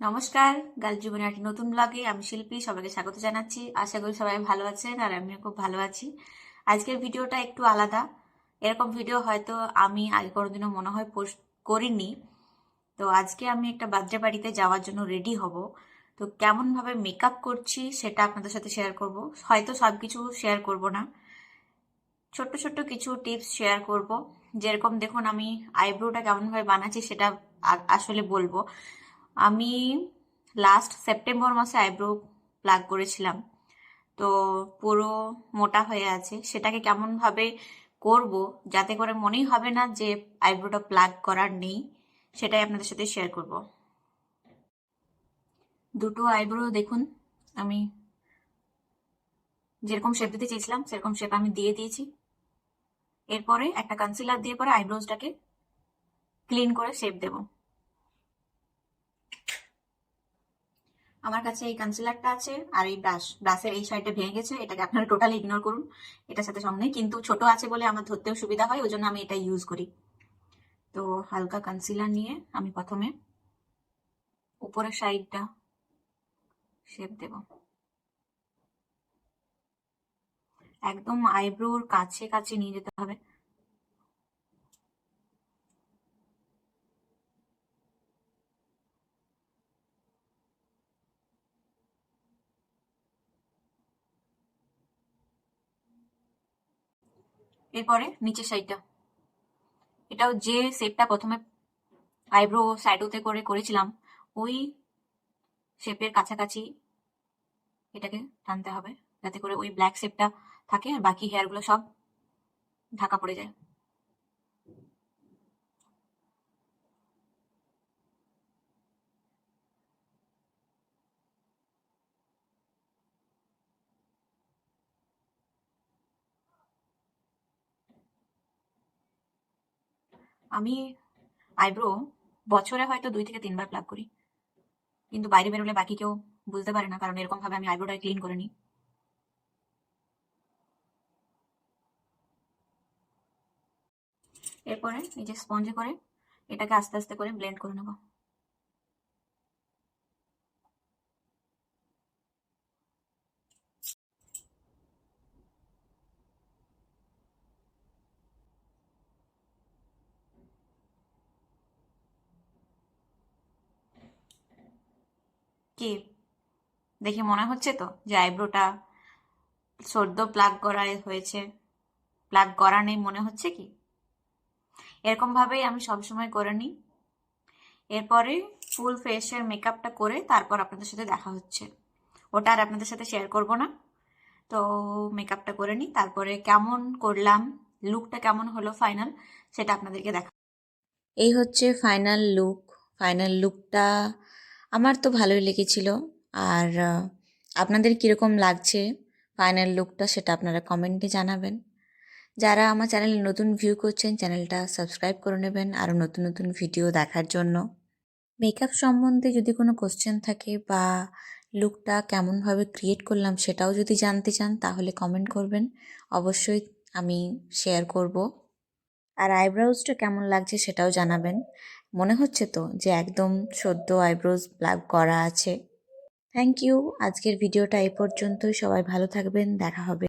নমস্কার গার্ল জীবনের একটি নতুন ব্লগে আমি শিল্পী সবাইকে স্বাগত জানাচ্ছি। আশা করি সবাই ভালো আছেন আর আমিও খুব ভালো আছি। আজকের ভিডিওটা একটু আলাদা। এরকম ভিডিও হয়তো আমি আগে কোনোদিনও মনে হয় পোস্ট করিনি। তো আজকে আমি একটা বার্থডে বাড়িতে যাওয়ার জন্য রেডি হব। তো কেমনভাবে মেকআপ করছি সেটা আপনাদের সাথে শেয়ার করব। হয়তো সব কিছু শেয়ার করব না। ছোট্ট ছোট্ট কিছু টিপস শেয়ার করব। যেরকম দেখুন, আমি আইব্রোটা কেমনভাবে বানাচ্ছি সেটা আসলে বলব। আমি লাস্ট সেপ্টেম্বর মাসে আইব্রো প্লাগ করেছিলাম। তো পুরো মোটা হয়ে আছে। সেটাকে কেমনভাবে করব, যাতে করে মনেই হবে না যে আইব্রোটা প্লাগ করার নেই, সেটাই আপনাদের সাথে শেয়ার করব। দুটো আইব্রো দেখুন। আমি যেরকম শেপ দিতে চেয়েছিলাম, সেরকম শেপ আমি দিয়ে দিয়েছি। এরপরে একটা কনসিলার দিয়ে পরে আইব্রোজটাকে ক্লিন করে শেপ দেবো। আমার কাছে এই কনসিলারটা আছে আর এই ব্রাশ ব্রাশের এই সাইডে ভেঙে গেছে, এটাকে আপনারা টোটালি ইগনোর করুন। এটার সাথে সঙ্গে কিন্তু ছোট আছে বলে আমার ধরতেও সুবিধা হয়, ওই জন্য আমি এটা ইউজ করি। তো হালকা কনসিলার নিয়ে আমি প্রথমে উপরের সাইডটা শেপ দেব। একদম আইব্রোর কাছে কাছে নিয়ে যেতে হবে। এরপরে নিচের সাইডটা এটাও যে শেপটা প্রথমে আইব্রো সাইডোতে করে করেছিলাম, ওই শেপের কাছাকাছি এটাকে টানতে হবে, যাতে করে ওই ব্ল্যাক শেপটা থাকে আর বাকি হেয়ারগুলো সব ঢাকা পড়ে যায়। আমি আইব্রো বছরে হয়তো দুই থেকে তিনবার প্লাগ করি। কিন্তু বাইরে বেরোলে বাকি কেউ বুঝতে পারে না, কারণ এরকম ভাবে আমি আইব্রোটা ক্লিন করে নিই। এরপরে এই যে স্পঞ্জে করে এটাকে আস্তে আস্তে করে ব্লেন্ড করে নেব। কি? দেখে মনে হচ্ছে তো যে আইব্রোটা সদ্য প্লাগ করা হয়েছে। প্লাগ করা নেই মনে হচ্ছে কি? এরকম ভাবেই আমি সবসময় করে নিই। এরপরে ফুল ফেসের মেকআপটা করে তারপর আপনাদের সাথে দেখা হচ্ছে। ওটা আর আপনাদের সাথে শেয়ার করব না। তো মেকআপটা করে নিই, তারপরে কেমন করলাম লুকটা কেমন হলো ফাইনাল সেটা আপনাদেরকে দেখা এই হচ্ছে ফাইনাল লুক ফাইনাল লুকটা আমার তো ভালোই লেগেছিল। আর আপনাদের কীরকম লাগছে ফাইনাল লুকটা সেটা আপনারা কমেন্টে জানাবেন। যারা আমার চ্যানেলে নতুন ভিউ করছেন চ্যানেলটা সাবস্ক্রাইব করে নেবেন আরও নতুন নতুন ভিডিও দেখার জন্য। মেকআপ সম্বন্ধে যদি কোনো কোশ্চেন থাকে বা লুকটা কেমনভাবে ক্রিয়েট করলাম সেটাও যদি জানতে চান তাহলে কমেন্ট করবেন। অবশ্যই আমি শেয়ার করব। আর আইব্রাউজটা কেমন লাগছে সেটাও জানাবেন। মনে হচ্ছে তো যে একদম সদ্য আইব্রোজ ব্ল্যাক করা আছে? থ্যাংক ইউ আজকের ভিডিওটা এই পর্যন্তই। সবাই ভালো থাকবেন। দেখা হবে।